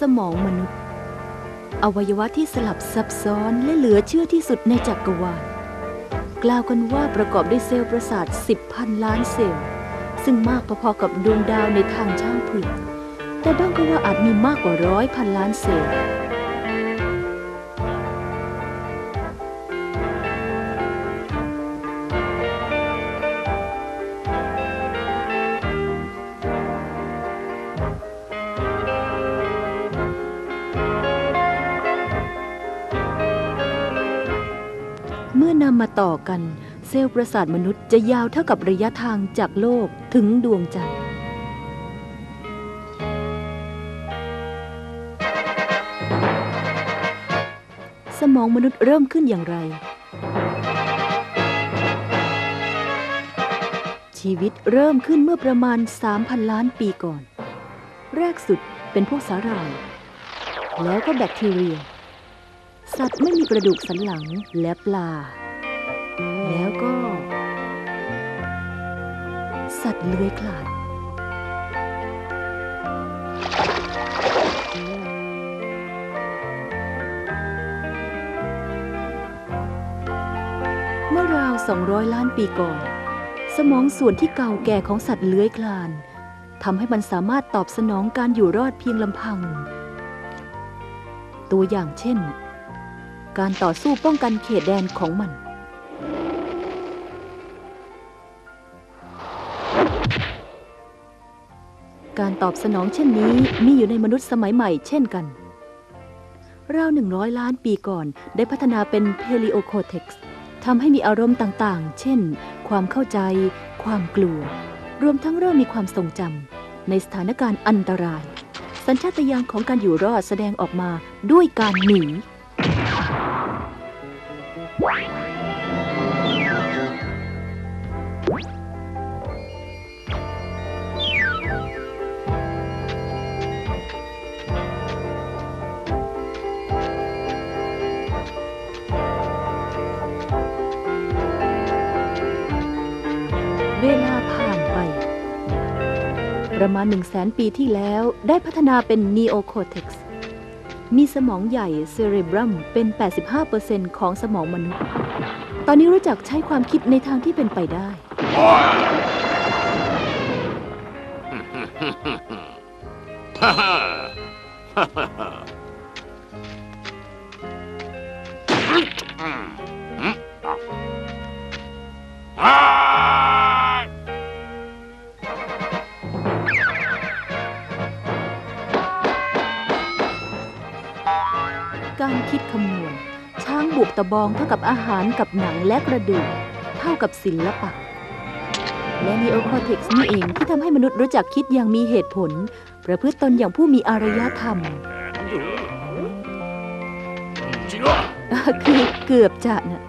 สมองมนุษย์ อวัยวะที่สลับซับซ้อนและเหลือเชื่อที่สุดในจักรวาล กล่าวกันว่าประกอบด้วยเซลล์ประสาท 10พันล้านเซลล์ ซึ่งมากพอๆกับดวงดาวในทางช่างเผือกแต่บ้างก็ว่าอาจมีมากกว่าร้อยพันล้านเซลล์ ต่อกัน เซลล์ประสาทมนุษย์จะยาวเท่ากับระยะทางจากโลกถึงดวงจันทร์สมองมนุษย์เริ่มขึ้นอย่างไร ชีวิตเริ่มขึ้นเมื่อประมาณ 3,000 ล้านปีก่อน แรกสุดเป็นพวกสาหร่าย แล้วก็แบคทีเรีย สัตว์ไม่มีกระดูกสันหลังและปลา แล้วก็ สัตว์เลื้อยคลานเมื่อราว 200 ล้านปีก่อน สมองส่วนที่เก่าแก่ของสัตว์เลื้อยคลานทำให้มันสามารถตอบสนองการอยู่รอดเพียงลำพัง ตัวอย่างเช่น การต่อสู้ป้องกันเขตแดนของมัน การตอบสนองเช่นนี้มีอยู่ในมนุษย์สมัยใหม่เช่นกันราวหนึ่งร้อยล้านปีก่อนได้พัฒนาเป็นเพลิโอโคเท็กซ์ทำให้มีอารมณ์ต่างๆ เช่น ความเข้าใจ ความกลัว รวมทั้งเริ่มมีความทรงจำในสถานการณ์อันตราย สัญชาตญาณของการอยู่รอดแสดงออกมาด้วยการหนี เวลาผ่านไป ประมาณ 1 0 0 0 0แสนปีที่แล้วได้พัฒนาเป็นนีโอโคเท็กซ์มีสมองใหญ่เซเรบรัมเป็น 85%ของสมองมนุษย์ ตอนนี้รู้จักใช้ความคิดในทางที่เป็นไปได้ บวกตะบองเท่ากับอาหารกับหนังและกระดูก เท่ากับศิลปะ และ Neocortex นี่เองที่ทำให้มนุษย์รู้จักคิดอย่างมีเหตุผล ประพฤติตนอย่างผู้มีอารยธรรม จริงเหรออะคือเกือบจะนะ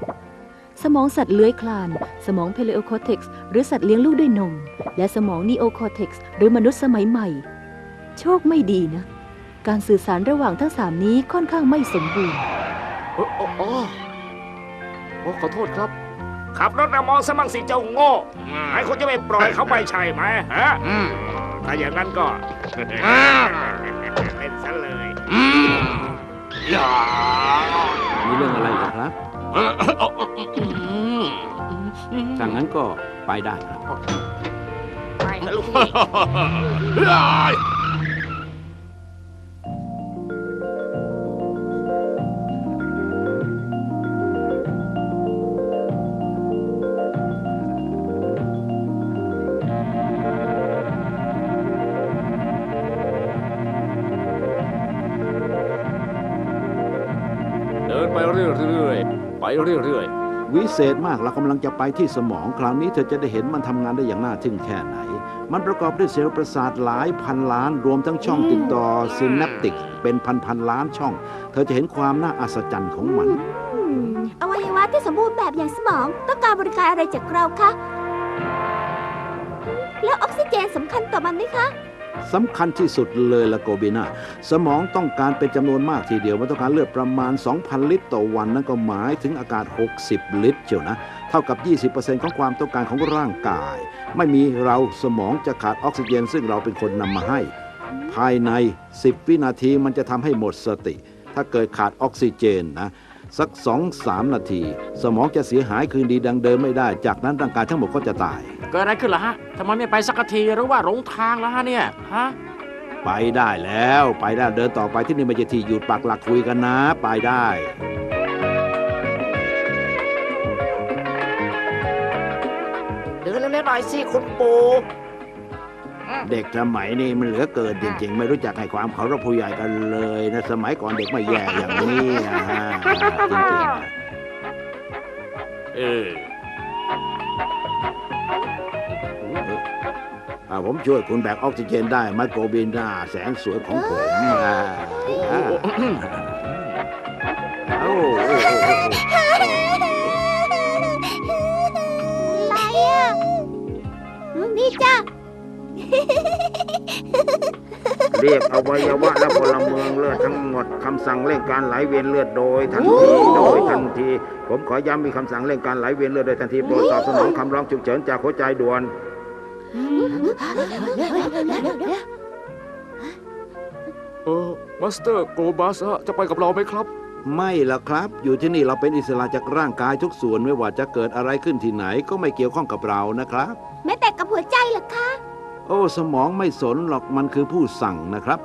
สมองสัตว์เลื้อยคลาน สมองเพลโอคอร์เท็กซ์หรือสัตว์เลี้ยงลูกด้วยนม และสมองนีโอคอร์เท็กซ์หรือมนุษย์สมัยใหม่ โชคไม่ดีนะ การสื่อสารระหว่างทั้งสามนี้ค่อนข้างไม่สมบูรณ์โอ้โอ้โอ้ โอ้ขอโทษครับ ขับรถนะมองสมั่งสิเจ้าโง่ไอ้คนจะไม่ปล่อยเขาไปใช่ไหมฮะอืมถ้าอย่างนั้นก็อ่าเล่นซะเลยอืมอย่ามีเรื่องอะไรเหรอครับเออเออเอออืมถ้างั้นก็ไปได้ครับไปนะลูกเเรื่อยวิเศษมากเรากำลังจะไปที่สมอง คราวนี้เธอจะได้เห็นมันทำงานได้อย่างน่าทึ่งแค่ไหน มันประกอบด้วยเซลล์ประสาทหลายพันล้าน รวมทั้งช่องติดต่อซินแนปติก เป็นพันพันๆล้านช่อง เธอจะเห็นความน่าอัศจรรย์ของมันอืมอวัยวะที่สมบูรณ์แบบอย่างสมอง ต้องการบริการอะไรจากเราคะ แล้วออกซิเจนสำคัญต่อมันไหมคะ สำคัญที่สุดเลยละโกบินาสมองต้องการเป็นจำนวนมากทีเดียวมันต้องการเลือดประมาณ 2,000 ลิตรต่อวันนั่นก็หมายถึงอากาศ 60 ลิตรเชียวนะ เท่ากับ 20%ของความต้องการของร่างกาย ไม่มีเราสมองจะขาดออกซิเจน ซึ่งเราเป็นคนนำมาให้ ภายใน 10 วินาทีมันจะทำให้หมดสติ ถ้าเกิดขาดออกซิเจนนะ สัก2-3นาที สมองจะเสียหายคืนดีดังเดิมไม่ได้ จากนั้นร่างกายทั้งหมดก็จะตาย เกิดอะไรขึ้นล่ะฮะทำไมไม่ไปสักทีหรือว่าหลงทางแล้วฮะเนี่ยฮะไปได้แล้วไปได้เดินต่อไปที่นี่ไม่ใช่ที่หยุดปักหลักคุยกันนะ ไปได้ เดินเร็วๆหน่อยสิคุณปู่ เด็กสมัยนี้มันเหลือเกินจริง ๆ ไม่รู้จักให้ความเคารพผู้ใหญ่กันเลยนะสมัยก่อนเด็กไม่แย่อย่างนี้อะฮะจริงๆอะเอออ่าผมช่วยคุณแบกออกซิเจนได้ไมโครบินหน้าแสนสวยของผมอ่าอ่ เรียกอวัยวะและพลเมืองเลือดทั้งหมดคำสั่งเร่งการไหลเวียนเลือดโดยทันทีโดยทันที ผมขอย้ำมีคำสั่งเร่งการไหลเวียนเลือดโดยทันทีโปรดตอบสนองคำร้องฉุกเฉินจากหัวใจด่วนเออมาสเตอร์โกบัสจะไปกับเราไหมครับ ไม่ละครับ อยู่ที่นี่เราเป็นอิสระจากร่างกายทุกส่วนไม่ว่าจะเกิดอะไรขึ้นที่ไหนก็ไม่เกี่ยวข้องกับเรานะครับ แม้แต่กับหัวใจเหรอคะ โอ้ สมองไม่สนหรอกมันคือผู้สั่งนะครับ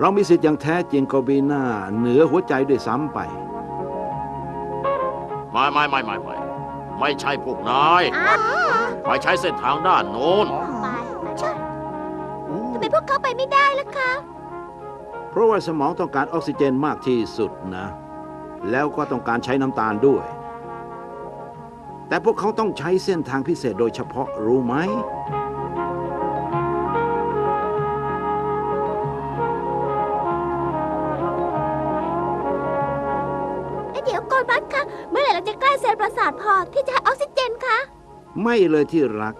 เรามีสิทธิ์อย่างแท้จริงโกบีนาเหนือหัวใจด้วยซ้ำไป ไม่ไม่ไม่ไม่ไม่ไม่ใช่พวกนายอ้าวไปใช้เส้นทางด้านโน้นไปใช่ทำไมพวกเขาไปไม่ได้ล่ะคะ เพราะว่าสมองต้องการออกซิเจนมากที่สุดนะ แล้วก็ต้องการใช้น้ำตาลด้วย แต่พวกเขาต้องใช้เส้นทางพิเศษโดยเฉพาะรู้ไหม บัสคะ เมื่อไหร่เราจะใกล้เซลล์ประสาทพอที่จะให้ออกซิเจนคะ ไม่เลยที่รัก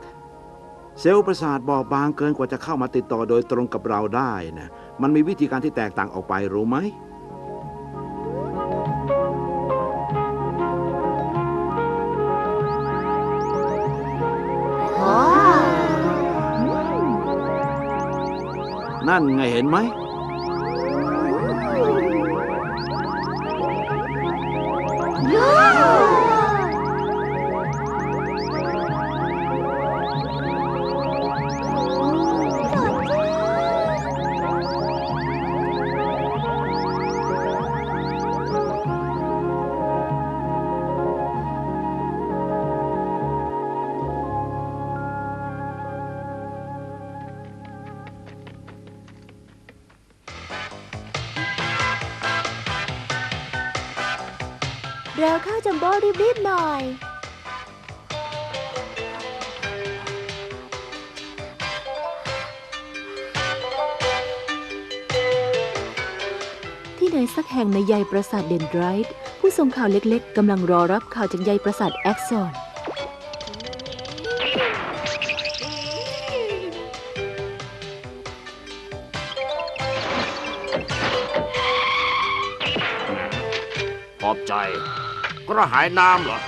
เซลล์ประสาทบอบบางเกินกว่าจะเข้ามาติดต่อโดยตรงกับเราได้นะ มันมีวิธีการที่แตกต่างออกไปรู้ไหม นั่นไงเห็นไหม เร็วเข้าจัมโบ้รีบๆหน่อยที่ไหนสักแห่งในใยประสาทเดนไดรท์ผู้ส่งข่าวเล็กๆกำลังรอรับข่าวจากใยประสาทแอ็กซอนขอบใจ กระหายน้ำเหรอ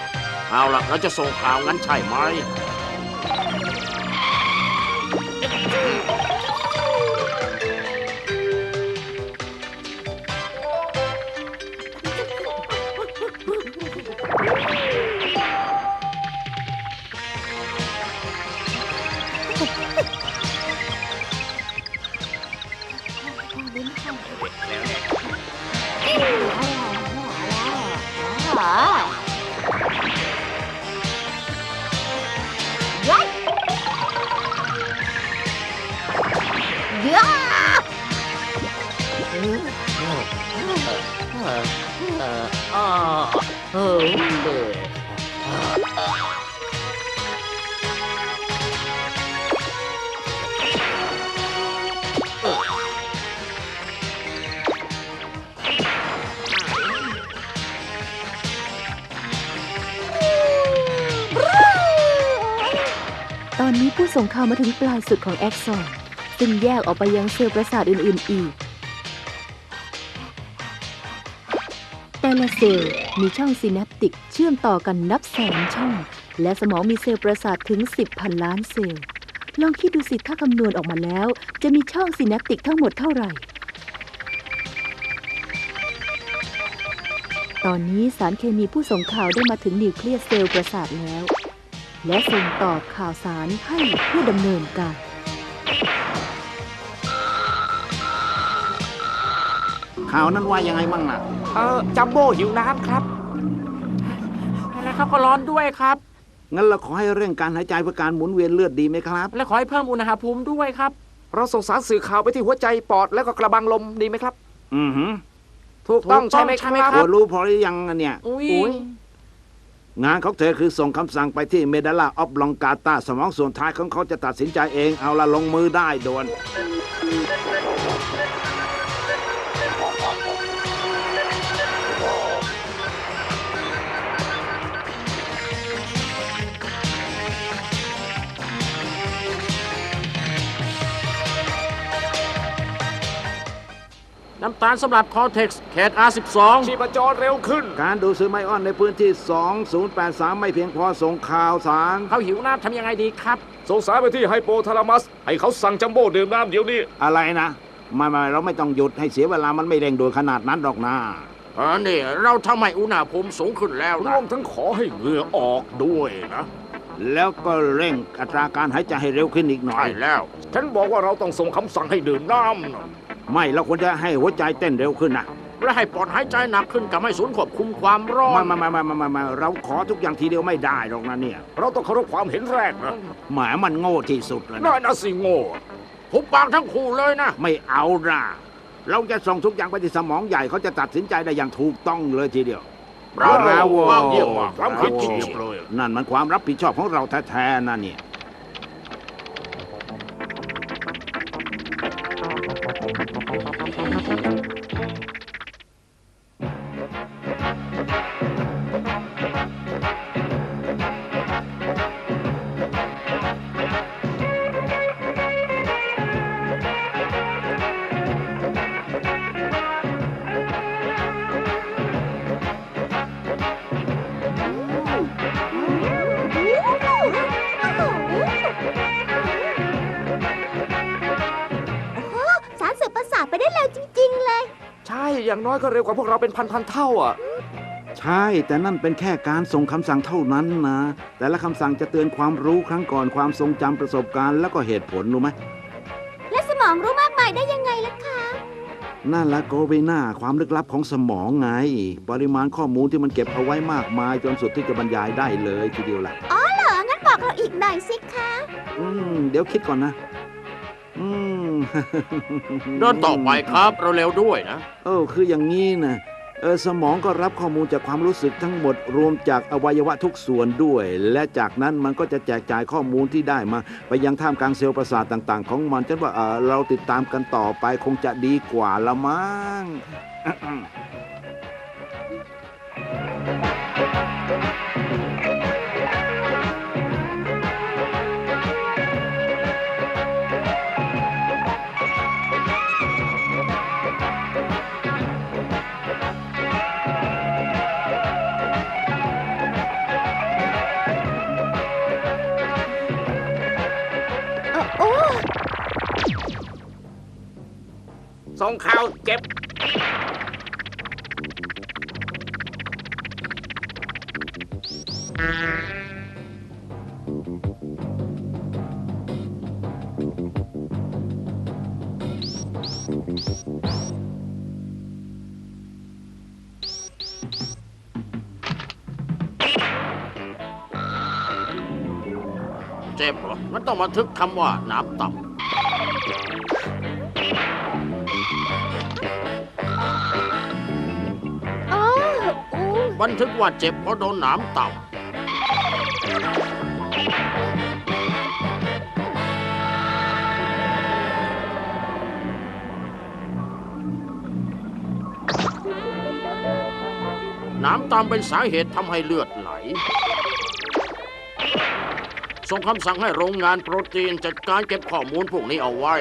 เอาล่ะเราจะส่งข่าวงั้นใช่ไหม ผู้ส่งข่าวมาถึงปลายสุดของแอ็กซอนซึ่งแยกออกไปยังเซลล์ประสาทอื่นๆอีก แต่ละเซลล์มีช่องซีแนปติกเชื่อมต่อกันนับแสนช่อง และสมองมีเซลล์ประสาทถึง 10พันล้านเซลล์ ลองคิดดูสิถ้าคำนวณออกมาแล้ว จะมีช่องซินปติกทั้งหมดเท่าไหร่ ตอนนี้สารเคมีผู้ส่งข่าวได้มาถึงนิวเคลียสเซลล์ประสาทแล้ว และส่งต่อข่าวสารให้ผู้ดำเนินการ ข่าวนั้นว่ายังไงมั่งน่ะ เออจัมโบ้หิวน้ำครับแล้วเขาก็ร้อนด้วยครับ งั้นเราขอให้เร่งการหายใจเพื่อการหมุนเวียนเลือดดีไหมครับ และขอให้เพิ่มอุณหภูมิด้วยครับ เราส่งสารสื่อข่าวไปที่หัวใจปอดแล้วก็กระบังลมดีไหมครับ อือหือถูกต้องถูกต้องใช่ไหมใช่ไหมครับพอรู้พอหรือยังอะเนี่ย อุ้ย งานของเธอคือส่งคำสั่งไปที่เมดาลาออฟลองกาตาสมองส่วนท้ายของเขาจะตัดสินใจเองเอาละลงมือได้ด่วน น้ำตาลสำหรับคอเท็กซ์เขต R12 ชีพจรเร็วขึ้น การดูดซึมไอออนในพื้นที่ 2083 ไม่เพียงพอส่งข่าวสาร เขาหิวน้ำทำยังไงดีครับ ส่งสารไปที่ไฮโปทาลามัส ให้เขาสั่งจัมโบ้ดื่มน้ำเดี๋ยวนี้อะไรนะไม่ไม่เราไม่ต้องหยุดให้เสียเวลามันไม่เร่งด่วนขนาดนั้นหรอกนะอันนี้เราทำให้อุณหภูมิสูงขึ้นแล้วรนะวมทั้งขอให้เหงื่อออกด้วยนะแล้วก็เร่งอัตราการหายใจให้เร็วขึ้นอีกหน่อใช่ย แล้ว ฉันบอกว่าเราต้องส่งคำสั่งให้ดื่มน้ำนะ ไม่เราควรจะให้หัวใจเต้นเร็วขึ้นนะและให้ปอดหายใจหนักขึ้นกับให้ศูนย์ควบคุมความร้อไม่นไม่ไม่ไม่ไม่ไม่ไม่เราขอทุกอย่างทีเดียวไม่ได้หรอกนะเนี่ยเราต้องเคารพความเห็นแรกนะแหมมันโง่ที่สุดเลยน่านะนะสิโง่หุบปากทั้งคู่เลยนะ ไม่เอาละเราจะส่งทุกอย่างไปที่สมองใหญ่เขาจะตัดสินใจได้อย่างถูกต้องเลยทีเดียวบราโว Bravo ว้าวเยี่เยี่ยยมมมากมากล้ำคิดเฉียบเลย นั่นมันความรับผิดชอบของเราแท้ๆนะเนี่ย ก็เร็วกว่าพวกเราเป็นพันๆเท่าอะ ใช่ แต่นั่นเป็นแค่การส่งคำสั่งเท่านั้นนะ แต่ละคำสั่งจะเตือนความรู้ครั้งก่อนความทรงจำประสบการณ์แล้วก็เหตุผลรู้ไหม และสมองรู้มากมายได้ยังไงล่ะคะ นั่นละโกเบนาความลึกลับของสมองไง ปริมาณข้อมูลที่มันเก็บเอาไว้มากมาย จนสุดที่จะบรรยายได้เลยทีเดียวแหละเหรอ งั้นบอกเราอีกหน่อยสิคะ อืม เดี๋ยวคิดก่อนนะอืม เดินต่อไปครับเราเร็วด้วยนะ เออคืออย่างนี้นะเออสมองก็รับข้อมูลจากความรู้สึกทั้งหมดรวมจากอวัยวะทุกส่วนด้วย และจากนั้นมันก็จะแจกจ่ายข้อมูลที่ได้มา ไปยังท่ามกลางเซลล์ประสาทต่าง ๆ ของมันฉันว่าเออเราติดตามกันต่อไปคงจะดีกว่าละมั้ง ส่งข่าวเก็บ เจ็บเหรอมันต้องบันทึกคำว่าน้ำต่โบันทึกว่าเจ็บเพราะโดนน้ำต่ำน้ำต่ำเป็นสาเหตุทำให้เลือดไหล ส่งคำสั่งให้โรงงานโปรตีนจัดการเก็บข้อมูลพวกนี้เอาไว้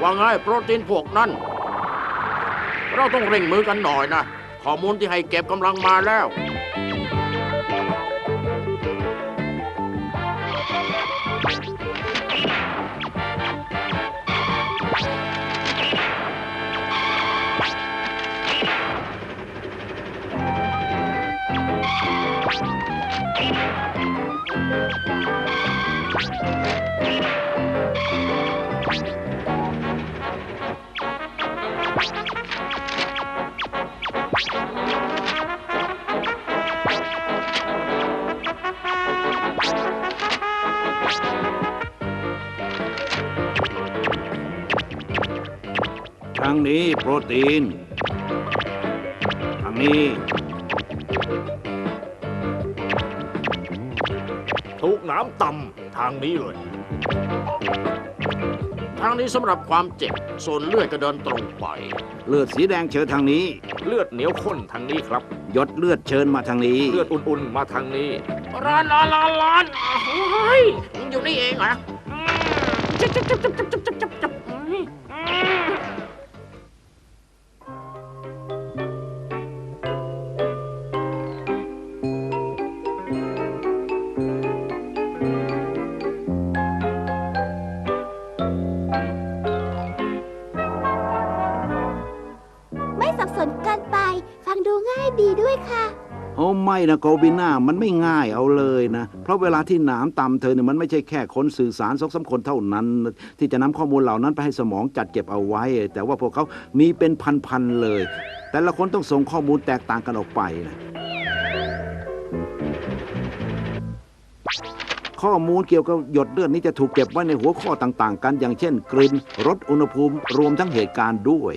ว่าไงโปรตีนพวกนั้น เราต้องเร่งมือกันหน่อยนะข้อมูลที่ให้เก็บกำลังมาแล้ว ตีน ทางนี้ทุกน้ำต่ำทางนี้เลย ทางนี้สำหรับความเจ็บส่วนเลือดก็เดินตรงไป เลือดสีแดงเชิญทางนี้ เลือดเหนียวข้นทางนี้ครับ หยดเลือดเชิญมาทางนี้ เลือดอุ่นๆมาทางนี้ร้อนร้อนร้อนร้อนเฮ้ยมัอยู่นี่เองเหรออื อ้ไม่นะโกบิน่ามันไม่ง่ายเอาเลยนะ เพราะเวลาที่หนามตำเธอเนี่ยมันไม่ใช่แค่คนสื่อสารสองสาคนเท่านั้น ที่จะนำข้อมูลเหล่านั้นไปให้สมองจัดเก็บเอาไว้ แต่ว่าพวกเขามีเป็นพันๆเลย แต่ละคนต้องส่งข้อมูลแตกต่างกันออกไปนะข้อมูลเกี่ยวกับหยดเลือดนี้จะถูกเก็บไว้ในหัวข้อต่างๆ กัน อย่างเช่นกลิ่นรสอุณหภูมิรวมทั้งเหตุการณ์ด้วย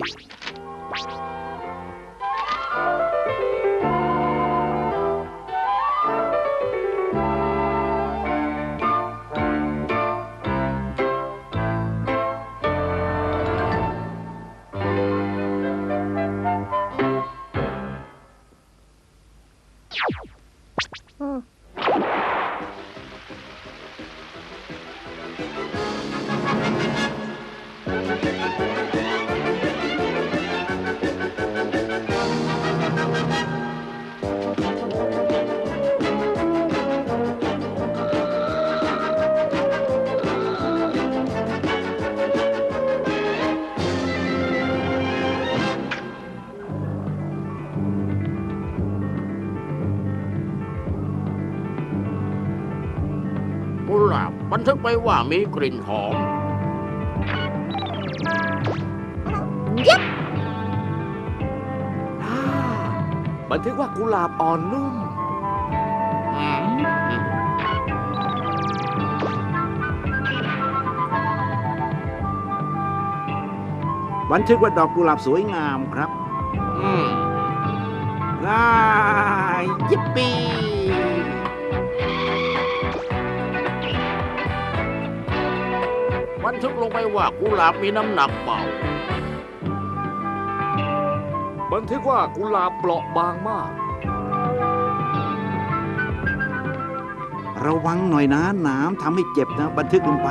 ทึกไว้ว่ามีกลิ่นหอมบันทึกว่ากุหลาบอ่อนนุ่ม อืมอืมบันทึกว่าดอกกุหลาบสวยงามครับอืมง่ายยิปปี ลงไปว่ากุหลาบมีน้ำหนักเบาบันทึกว่ากุหลาบเปราะบางมาก ระวังหน่อยนะหน้ำทำให้เจ็บนะ บันทึกลงไป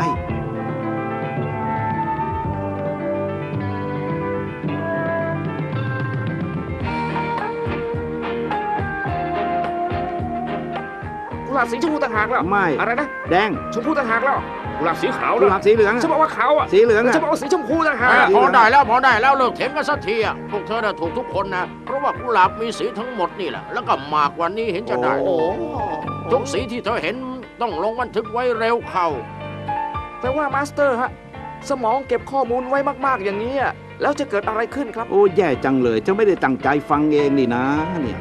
กุหลาบสีชมพูต่างหากแล้วไม่ อะไรนะ แดง ชมพูต่างหากแล้ว กุหลาบสีขาวกุหลานะบสีเหลืองอะฉันบอกว่าขาวอะสีเหลืองอะฉันบอกว่าสีชมพูต่างหากเอออะพอได้แล้วพอได้แล้วเลิกเถียงกันสักทีอะพวกเธอน่ะถูกทุกคนนะเพราะว่ากุหลาบมีสีทั้งหมดนี่แหละแล้วก็มากกว่านี้เห็นจะได้โอ้ทุกสีที่เธอเห็นต้องลงบันทึกไว้เร็วเข้าแต่ว่ามาสเตอร์ฮะสมองเก็บข้อมูลไว้มาก ๆ อย่างนี้อะแล้วจะเกิดอะไรขึ้นครับ โอ้ แย่จังเลยเธอไม่ได้ตั้งใจฟังเองนี่นะเนี่ย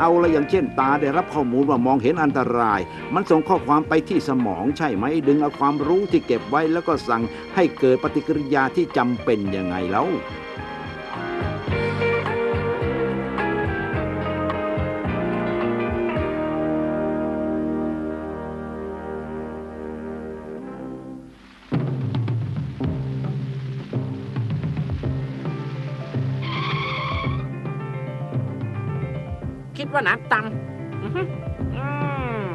เอาละอย่างเช่นตาได้รับข้อมูลว่ามองเห็นอันตราย มันส่งข้อความไปที่สมองใช่ไหมดึงเอาความรู้ที่เก็บไว้แล้วก็สั่งให้เกิดปฏิกิริยาที่จำเป็นยังไงแล้ว ว่าน้ำต่ำอื้อหืออืม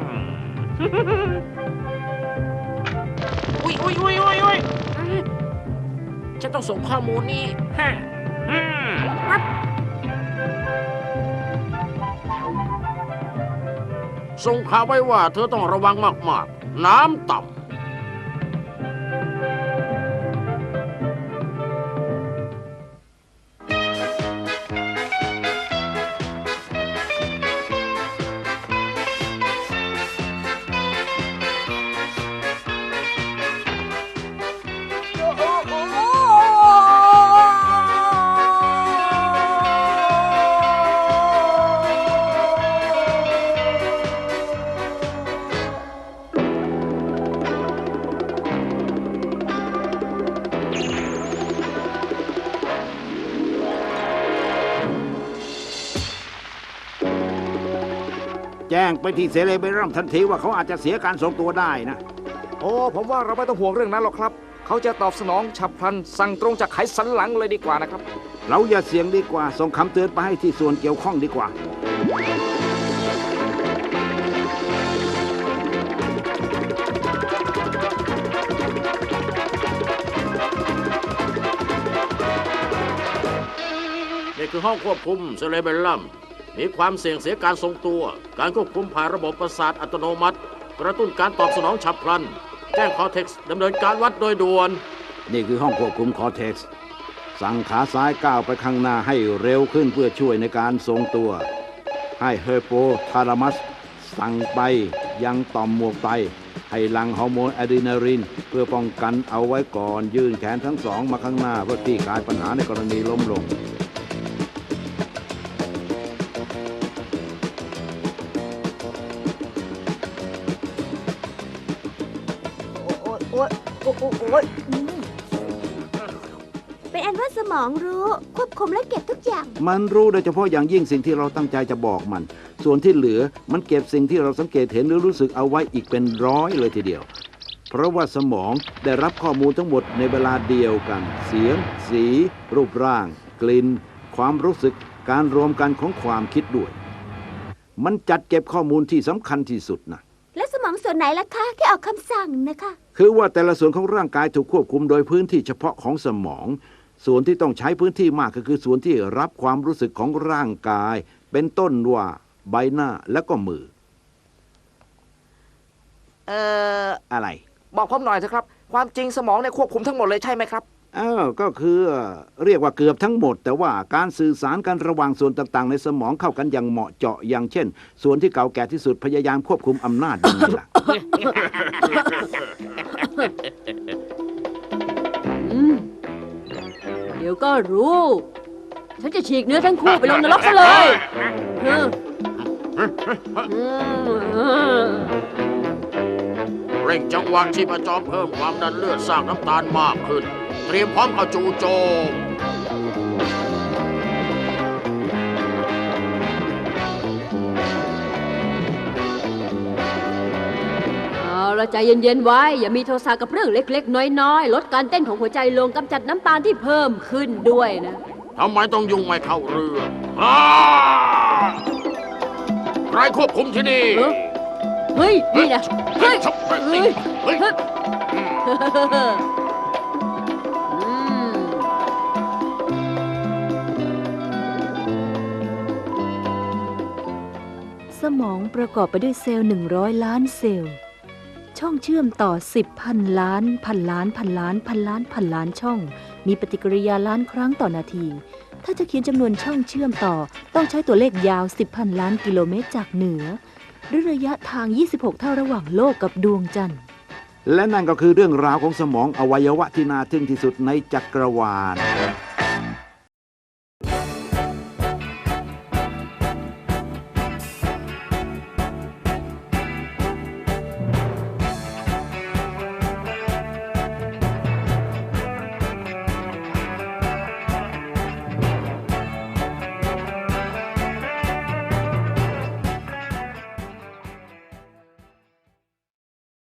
อุ้ยอุ้ยอุ้ยอุ้ยอุ้ยฉันต้องส่งข้อมูลนี้ฮะอืมปั๊บส่งข่าวไว้ว่าเธอต้องระวังมากๆ น้ำต่ำ จ้งไปที่เซเลเบรัมทันทีว่าเขาอาจจะเสียการทรงตัวได้นะโอ้ผมว่าเราไม่ต้องห่วงเรื่องนั้นหรอกครับ เขาจะตอบสนองฉับพลัน สั่งตรงจากไขสันหลังเลยดีกว่านะครับ เราอย่าเสี่ยงดีกว่า ส่งคำเตือนไปให้ที่ส่วนเกี่ยวข้องดีกว่า นี่คือห้องควบคุมเซเลเบลลัม มีความเสี่ยงเสียการทรงตัว การควบคุมผ่านระบบประสาทอัตโนมัติ กระตุ้นการตอบสนองฉับพลัน แจ้งคอเท็กซ์ดำเนินการวัดโดยด่วน นี่คือห้องควบคุมคอเท็กซ์สั่งขาซ้ายก้าวไปข้างหน้าให้เร็วขึ้นเพื่อช่วยในการทรงตัว ให้เฮโปทารามัส สั่งไปยังต่อมหมวกไต ให้หลังฮอร์โมนอะดรีนาลิน เพื่อป้องกันเอาไว้ก่อน ยื่นแขนทั้งสองมาข้างหน้าเพื่อคลี่คลายปัญหาในกรณีล้มลง สมองรู้ ควบคุมและเก็บทุกอย่าง มันรู้โดยเฉพาะอย่างยิ่งสิ่งที่เราตั้งใจจะบอกมัน ส่วนที่เหลือมันเก็บสิ่งที่เราสังเกตเห็นหรือรู้สึกเอาไว้อีกเป็นร้อยเลยทีเดียว เพราะว่าสมองได้รับข้อมูลทั้งหมดในเวลาเดียวกัน เสียง สี รูปร่าง กลิ่น ความรู้สึก การรวมกันของความคิดด้วย มันจัดเก็บข้อมูลที่สำคัญที่สุดนะและสมองส่วนไหนล่ะคะ ที่ออกคำสั่งนะคะ คือว่าแต่ละส่วนของร่างกายถูกควบคุมโดยพื้นที่เฉพาะของสมอง ส่วนที่ต้องใช้พื้นที่มากก็คือส่วนที่รับความรู้สึกของร่างกาย เป็นต้นว่าใบหน้าและก็มือ เอ่อ อะไรบอกผมหน่อยเถอะครับ ความจริงสมองเนี่ยควบคุมทั้งหมดเลยใช่ไหมครับ อ้าวก็คือเรียกว่าเกือบทั้งหมด แต่ว่าการสื่อสารกันระหว่างส่วนต่างๆ ในสมองเข้ากันอย่างเหมาะเจาะอย่างเช่น ส่วนที่เก่าแก่ที่สุดพยายามควบคุมอำนาจอย่างนี้ล่ะ ดี๋ยวก็รู้ ฉันจะฉีกเนื้อทั้งคู่ไปลงนรกซะเลยเอออืมเร่งจังหวะชีพจรเพิ่มความดันเลือดสร้างน้ำตาลมากขึ้น เตรียมพร้อมเข้าจู่โจม ละใจเย็นๆไว้ อย่ามีโทสะกับเรื่องเล็กๆ น้อยๆ ลดการเต้นของหัวใจลงกำจัดน้ำตาลที่เพิ่มขึ้นด้วยนะ ทำไมต้องยุ่งไม่เข้าเรื่องอ้าใครควบคุมที่นี่เอ้อ เฮ้ย นี่นะเฮ้ยชกเฮ้ยเฮ้ยเฮ้ย เฮ้ยอืมสมองประกอบไปด้วยเซลล์ 100 ล้านเซลล์ ช่องเชื่อมต่อ 10พันล้านพันล้านพันล้านพันล้านพันล้านช่อง มีปฏิกิริยาล้านครั้งต่อนาที ถ้าจะเขียนจำนวนช่องเชื่อมต่อ ต้องใช้ตัวเลขยาว 10พันล้านกิโลเมตรจากเหนือ หรือระยะทาง 26 เท่าระหว่างโลกกับดวงจันทร์ และนั่นก็คือเรื่องราวของสมองอวัยวะที่น่าทึ่งที่สุดในจักรวาล